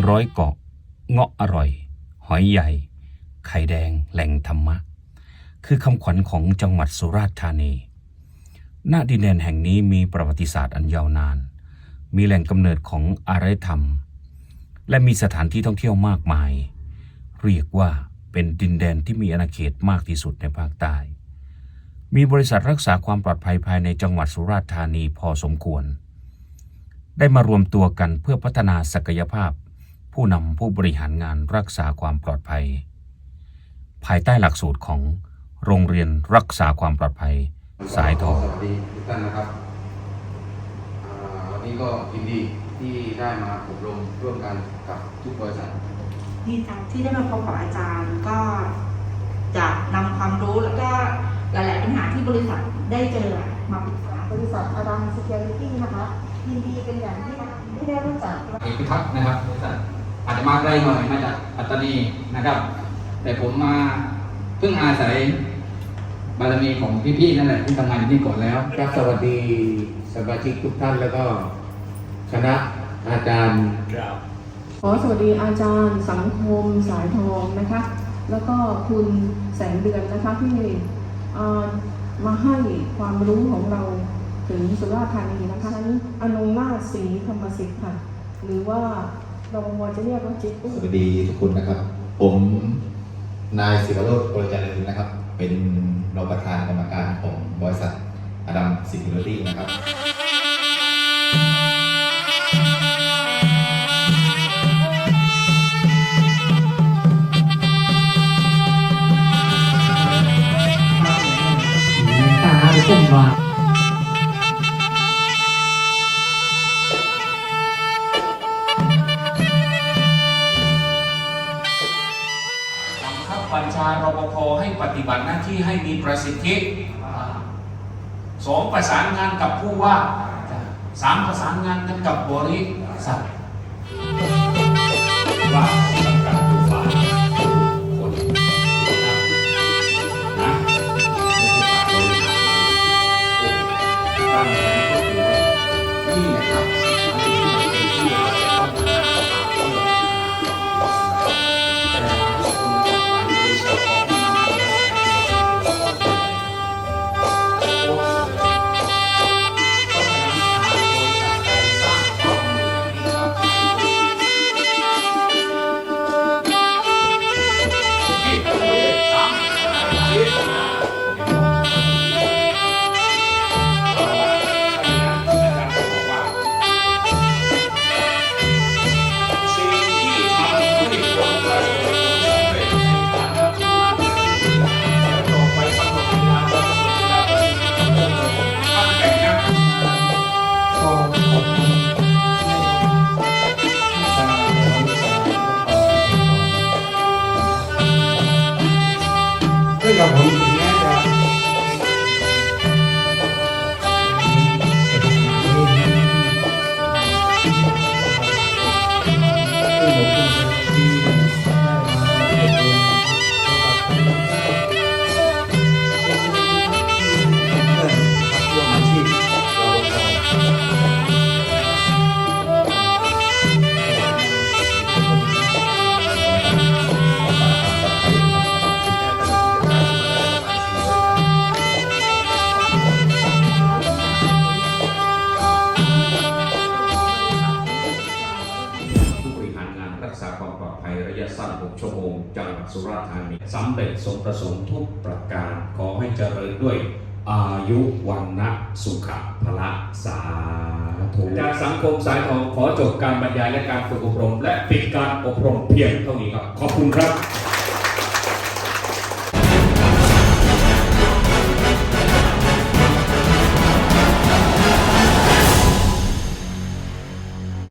ือร้อยเกาะ เงาะอร่อย หอยใหญ่ ไข่แดง แหล่งธรรมะ คือคำขวัญของจังหวัดสุราษฎร์ธานีณดินแดนแห่งนี้มีประวัติศาสตร์อันยาวนาน มีแหล่งกำเนิดของอารยธรรม และมีสถานที่ท่องเที่ยวมากมาย เรียกว่าเป็นดินแดนที่มีอาณาเขตมากที่สุดในภาคใต้ มีบริษัทรักษาความปลอดภัยภายในจังหวัดสุราษฎร์ธานีพอสมควร ได้มารวมตัวกันเพื่อพัฒนาศักยภาพ ผู้นำผู้บริหารงานรักษาความปลอดภัย ภายใต้หลักสูตรของโรงเรียนรักษาความปลอดภัย สายทองสวัสดีทุกท่านนะครับอ่าวันนี้ก็ยินดีที่ได้มาอบรมร่วมกันกับทุกบริษัทดีใจที่ได้มาพบกับอาจารย์ก็จะนำความรู้แล้วก็หลาย ๆ ปัญหาที่บริษัทได้เจอมาปรึกษาบริษัทอดัมสเกลตี้นะคะยินดีเป็นอย่างยิ่งที่ได้รู้จักเอกพิทักษ์นะครับบริษัท อาจจะมาไกลหน่อยมาจากปัตตานีนะครับ แต่ผมมาเพิ่งอาศัยบารมีของพี่ๆนั่นแหละที่ทำงานอยู่ที่ก่อนแล้วครับสวัสดีสมาชิกทุกท่านแล้วก็คณะอาจารย์ขอสวัสดีอาจารย์สังคมสายทองนะคะ แล้วก็คุณแสงเดือนนะคะที่เอ่อมาให้ความรู้ของเราถึงสุราษฎร์ธานีนะคะฉันอนงนาถศรีธรรมสิทธิ์ค่ะ หรือว่าเราวจะเรียกว่าจิ๊กสวัสดีทุกคนนะครับ ผมนายศิวโรจน์โปรเจริญนะครับ เป็นรองประธานกรรมการของบริษัทอดัมซิคิวริตี้นะครับบังคับ บัญชารปภให้ปฏิบัติหน้าที่ให้มีประสิทธิสองประสานงานกับผู้ว่าสามประสานงานกันกับบริษัท ซึ่งกับ โมงจังหวัดสุราษฎร์ธานีสำเร็จสมประสงค์ทุกประการ ขอให้เจริญด้วยอายุวันนะสุขะพละสาธุจากสังคมสายทองขอจบการบรรยายและการฝึกอบรม และปิดการอบรมเพียงเท่านี้ครับ ขอบคุณครับ